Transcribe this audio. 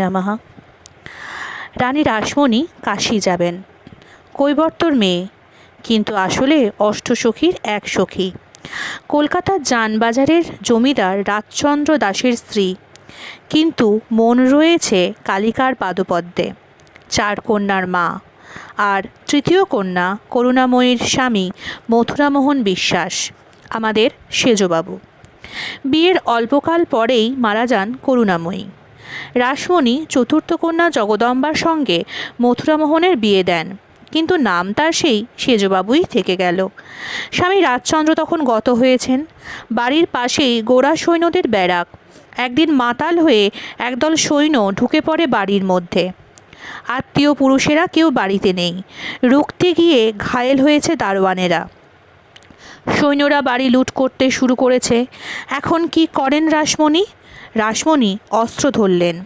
নমঃ রানী রাসমণি কাশি যাবেন। কৈবর্তর মেয়ে, কিন্তু আসলে অষ্টসখীর এক সখী। কলকাতার যানবাজারের জমিদার রাজচন্দ্র দাসের স্ত্রী, কিন্তু মন রয়েছে কালিকার পাদপদ্মে। চার কন্যার মা আর তৃতীয় কন্যা করুণাময়ীর স্বামী মথুরামোহন বিশ্বাস, আমাদের সেজবাবু। বিয়ের অল্পকাল পরেই মারা যান করুণাময়ী। রাসমণি চতুর্থ কন্যা জগদম্বার সঙ্গে মথুরামোহনের বিয়ে দেন। কিন্তু নাম তার সেই সেজবাবুই থেকে গেল। স্বামী রাজচন্দ্র তখন গত হয়েছেন। বাড়ির পাশেই গোড়া সৈন্যদের ব্যারাক। একদিন মাতাল হয়ে একদল সৈন্য ঢুকে পড়ে বাড়ির মধ্যে। আত্মীয় পুরুষেরা কেউ বাড়িতে নেই। রুখতে গিয়ে ঘায়েল হয়েছে দারোয়ানেরা। সৈন্যরা বাড়ি লুট করতে শুরু করেছে। এখন কি করেন রাসমণি? রাসমণি অস্ত্র ধরলেন।